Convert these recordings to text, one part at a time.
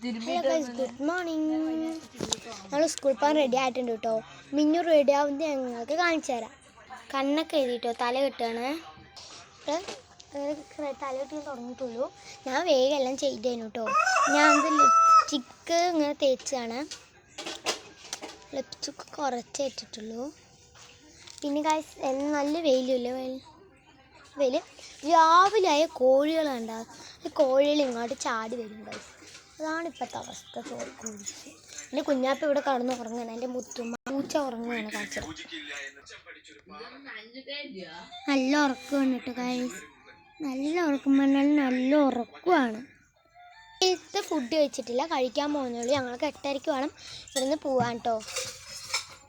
Good morning ഞങ്ങൾ school പോകാൻ ready ആയിട്ടുണ്ട് കേട്ടോ. മിന്നു റെഡി ആവുന്നത് ഞങ്ങൾക്ക് കാണിച്ചു തരാം. കണ്ണൊക്കെ എഴുതിട്ടോ തല കെട്ടുകയാണ്. തല കെട്ടി തുടങ്ങിയിട്ടുള്ളൂ. ഞാൻ വേഗം എല്ലാം ചെയ്തേനു കേട്ടോ. ഞാൻ അത് ലിപ്സ്റ്റിക്ക് ഇങ്ങനെ തേച്ചാണ് ലിപ്സ്റ്റിക്ക് കുറച്ചേ ഇട്ടിട്ടുള്ളൂ. പിന്നെ കാശ് നല്ല വെയിലില്ല? വെയിൽ വെയിൽ രാവിലെ ആയ കോഴികളുണ്ടാകും ഈ കോഴികൾ ഇങ്ങോട്ട് ചാടി വരും ഗൈസ് അതാണ് ഇപ്പോഴത്തെ അവസ്ഥ ചോദിക്കുന്നത് എന്റെ കുഞ്ഞാപ്പ ഇവിടെ കടന്ന് ഉറങ്ങുകയാണ്. എന്റെ മുത്തുമ്മ പൂച്ച ഉറങ്ങുകയാണ് കാണിച്ചത് നല്ല ഉറക്കമാണ് കേട്ടോ ഗൈസ് നല്ല ഉറക്കം പറഞ്ഞാൽ നല്ല ഉറക്കമാണ് ഇത്തെ ഫുഡ് കഴിച്ചിട്ടില്ല. കഴിക്കാൻ പോകുന്നുള്ളൂ ഞങ്ങൾക്ക് എട്ടരയ്ക്ക് വേണം ഇവിടുന്ന് പോവാൻ കേട്ടോ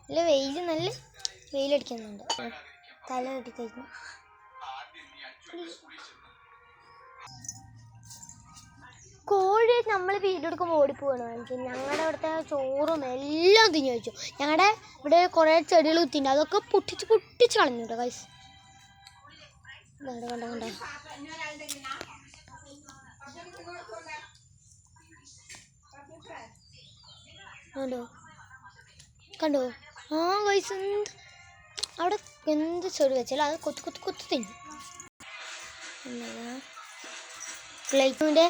നല്ല വെയിൽ നല്ല വെയിലടിക്കുന്നുണ്ട്. തല കെട്ടി കഴിഞ്ഞു നമ്മൾ വീടെടുക്കുമ്പോൾ ഓടിപ്പോവാണ് കാണിച്ചത് ഞങ്ങളുടെ അവിടുത്തെ ചോറും എല്ലാം തിന്നു വെച്ചു ഞങ്ങളുടെ ഇവിടെ കുറേ ചെടികൾ കുത്തിണ്ട് അതൊക്കെ പൊട്ടിച്ച് പൊട്ടിച്ച് കളഞ്ഞു കേട്ടോ കൈസ് കണ്ട കണ്ട കണ്ട? കണ്ടോ? കണ്ടോ? ആ കൈസ് എന്ത്? അവിടെ എന്ത് ചെടി വെച്ചാലും അത് കൊത്തി കൊത്തി കൊത്തി തിന്നു. പ്ലേറ്റിന്റെ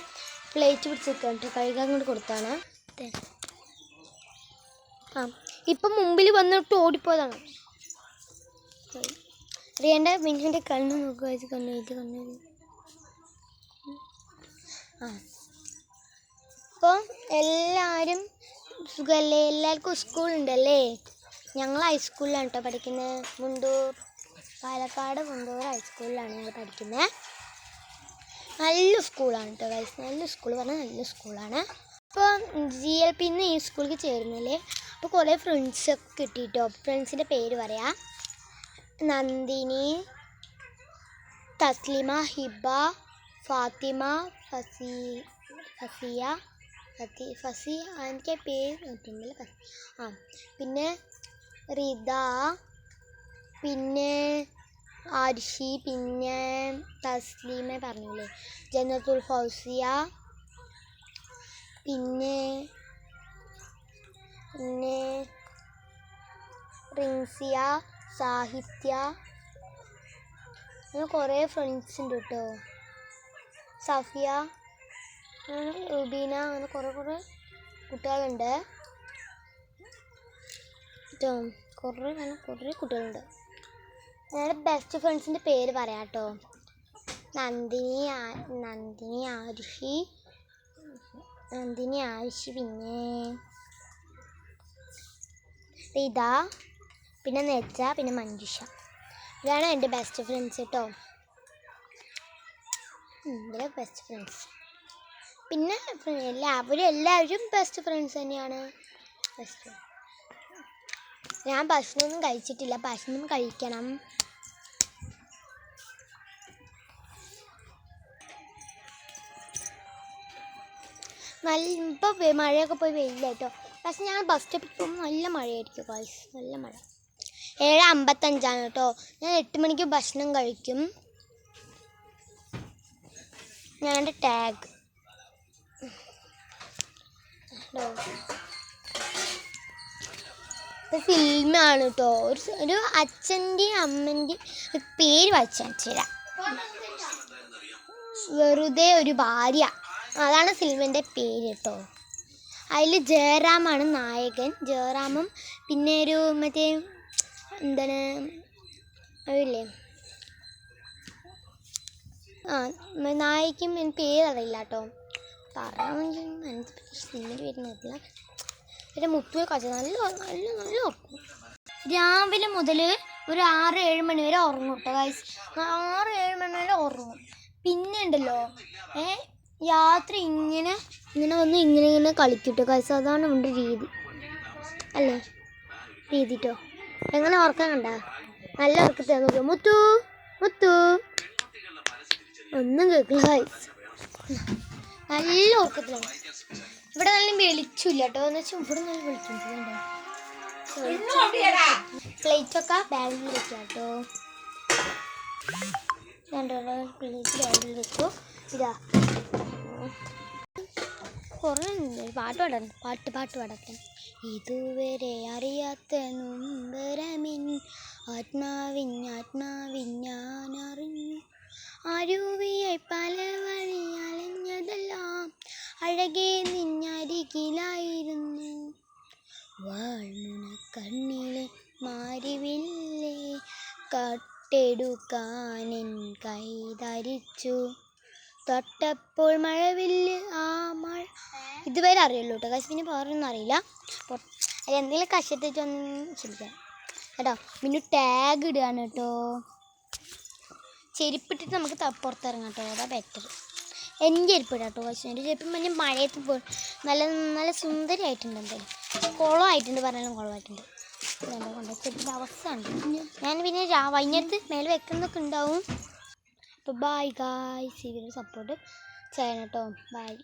പ്ലേറ്റ് പിടിച്ച് പിടിച്ചിട്ട് കഴുകാൻ കൊണ്ട് കൊടുത്താണ്. ആ ഇപ്പം മുമ്പിൽ വന്നിട്ട് ഓടിപ്പോയതാണ്. അറിയേണ്ട മിന്നിന്റെ കണ്ണ് നോക്കുക ഇത് കണ്ണു ഇത് കണ്ണു. ആ. അപ്പോൾ എല്ലാവരും സുഖമല്ലേ എല്ലാവർക്കും സ്കൂളുണ്ടല്ലേ? ഞങ്ങൾ ഹൈസ്കൂളിലാണ് കേട്ടോ പഠിക്കുന്നത് മുണ്ടൂർ പാലക്കാട് മുണ്ടൂർ ഹൈസ്കൂളിലാണ് ഞങ്ങൾ പഠിക്കുന്നത് നല്ല സ്കൂളാണ് കേട്ടോ ഗൈസ് നല്ല സ്കൂൾ പറഞ്ഞാൽ നല്ല സ്കൂളാണ്. അപ്പോൾ ജി എൽ പിന്ന് ഈ സ്കൂളിൽ ചേരുന്നില്ലേ? അപ്പോൾ കുറേ ഫ്രണ്ട്സൊക്കെ കിട്ടിയിട്ടോ ഫ്രണ്ട്സിന്റെ പേര് പറയാം. നന്ദിനി തസ്ലിമ ഹിബ ഫാത്തിമ ഫസി ഫസിയ ഫത്തി ഫസി എനിക്ക് പേര് കിട്ടുന്നില്ല ഫസി ആ. പിന്നെ റിത പിന്നെ ആർഷി പിന്നെ തസ്ലീമ പറഞ്ഞില്ലേ? ജന്നത്തുൽ ഫൗസിയ. പിന്നെ പിന്നെ റിൻസിയ സാഹിത്യ. അങ്ങനെ കുറേ ഫ്രണ്ട്സ് ഉണ്ട് കേട്ടോ സഫിയ റുബീന അങ്ങനെ കുറേ കുറേ കുട്ടികളുണ്ട്. കേട്ടോ കുറേ കുറേ കുട്ടികളുണ്ട്. ഞങ്ങളുടെ ബെസ്റ്റ് ഫ്രണ്ട്സിന്റെ പേര് പറയാം കേട്ടോ നന്ദിനി നന്ദിനി ആരുഷി നന്ദിനി ആരുഷി പിന്നെ റിത പിന്നെ നെച്ച പിന്നെ മഞ്ജുഷ. ഇതാണ് എന്റെ ബെസ്റ്റ് ഫ്രണ്ട്സ് കേട്ടോ എന്റെ ബെസ്റ്റ് ഫ്രണ്ട്സ് പിന്നെ എല്ലാവരും എല്ലാവരും ബെസ്റ്റ് ഫ്രണ്ട്സ് തന്നെയാണ്. ബെസ്റ്റ് ഞാൻ ഭക്ഷണമൊന്നും കഴിച്ചിട്ടില്ല. ഭക്ഷണം കഴിക്കണം. നല്ല ഇപ്പോൾ മഴയൊക്കെ പോയി വെയിലായിട്ടോ പക്ഷെ ഞാൻ ബസ് സ്റ്റോപ്പിൽ പോകുമ്പോൾ നല്ല മഴയായിരിക്കും ഗായ്സ് നല്ല മഴ. ഏഴ് അമ്പത്തഞ്ചാണ് കേട്ടോ ഞാൻ എട്ട് മണിക്ക് ഭക്ഷണം കഴിക്കും. ഞാൻ ടാഗ് ഫിലിമാണ് കേട്ടോ. ഒരു ഒരു അച്ഛന്റെയും അമ്മന്റെയും പേര് തരാം വെറുതെ ഒരു ഭാര്യ. അതാണ് ഫിലിമിന്റെ പേര് കേട്ടോ. അതിൽ ജയറാമാണ് നായകൻ. ജയറാമും പിന്നെ ഒരു മറ്റേ എന്താണ് അതില്ലേ ആ നായിക്കും പേരറിയില്ല കേട്ടോ. മനസ്സിൽ സിനിമയിൽ വരുന്നില്ല പിന്നെ മുത്തുവെ കാച്ച നല്ല നല്ല നല്ല ഉറക്കും രാവിലെ മുതൽ ഒരു ആറ് ഏഴ് മണി വരെ ഉറങ്ങും കേട്ടോ ഗൈസ് ആറ് ഏഴ് മണി വരെ ഉറങ്ങും. പിന്നെ ഉണ്ടല്ലോ ഏ രാത്രി ഇങ്ങനെ ഇങ്ങനെ വന്ന് ഇങ്ങനെ ഇങ്ങനെ കളിക്കട്ടോ ഗൈസ് അതാണ് ഉണ്ട് രീതി. അല്ലേ? രീതിട്ടോ എങ്ങനെ ഉറക്കം കണ്ട? നല്ല ഉറക്കത്തെ നോക്കിയോ മുത്തു മുത്തു. ഒന്നും കേൾക്കില്ല ഗൈസ് നല്ല ഉറക്കത്തിലാണ് ഇവിടെ നല്ല വെളിച്ചില്ല കേട്ടോ. എന്ന് വെച്ചാൽ ഇവിടെ നല്ല വെളിച്ചം പ്ലേറ്റ് ഒക്കെ ബാഗിൽ വെക്കാം കേട്ടോ. രണ്ടോ പ്ലേറ്റ് ബാഗിൽ വെച്ചു ഇതാ. കുറേ പാട്ട് പാടാൻ പാട്ട് പാട്ട് പാടട്ടെ ഇതുവരെ അറിയാത്ത നൊമ്പരമിൻ. ആത്മാവിൻ ആത്മാവിൻ ഞാൻ അറിഞ്ഞു അരുവിയായി പല വഴി അലഞ്ഞതെല്ലാം അഴകെ നിന്നരികിലായിരുന്നു. വാഴ്മുന കണ്ണിലെ മാരിവില്ലേ കട്ടെടുക്കാനെൻ കൈ ധരിച്ചു. തൊട്ടപ്പോൾ മഴവില്ല് ആ മഴ. ഇതുവരെ അറിയുള്ളൂ കേട്ടോ കാശ് പിന്നെ അറിയില്ല. അപ്പോൾ അത് എന്തെങ്കിലും കഷ്ടത്തിട്ട് ഒന്ന് കേട്ടോ പിന്നെ ടാഗ് ഇടുകയാണ് കേട്ടോ ചെരുപ്പിട്ടിട്ട് നമുക്ക് പുറത്തിറങ്ങാം കേട്ടോ അതാ ബെറ്റർ എന്റെ ചെരുപ്പ് ഇടാം കേട്ടോ പക്ഷേ എന്റെ ചെരുപ്പ് മഞ്ഞ മഴയത്ത് പോ നല്ല നല്ല സുന്ദരമായിട്ടുണ്ട് എന്തായാലും കുളമായിട്ടുണ്ട് പറഞ്ഞാലും കുളമായിട്ടുണ്ട്. കൊണ്ടുപോയി ചെരുപ്പിന്റെ അവസ്ഥ ഞാൻ പിന്നെ വൈകുന്നേരത്ത് മേലെ വെക്കുന്നൊക്കെ ഉണ്ടാവും. അപ്പോൾ ബായ് ഗായ് സീരിയൽ സപ്പോർട്ട് ചെയ്യണം കേട്ടോ. ബായ്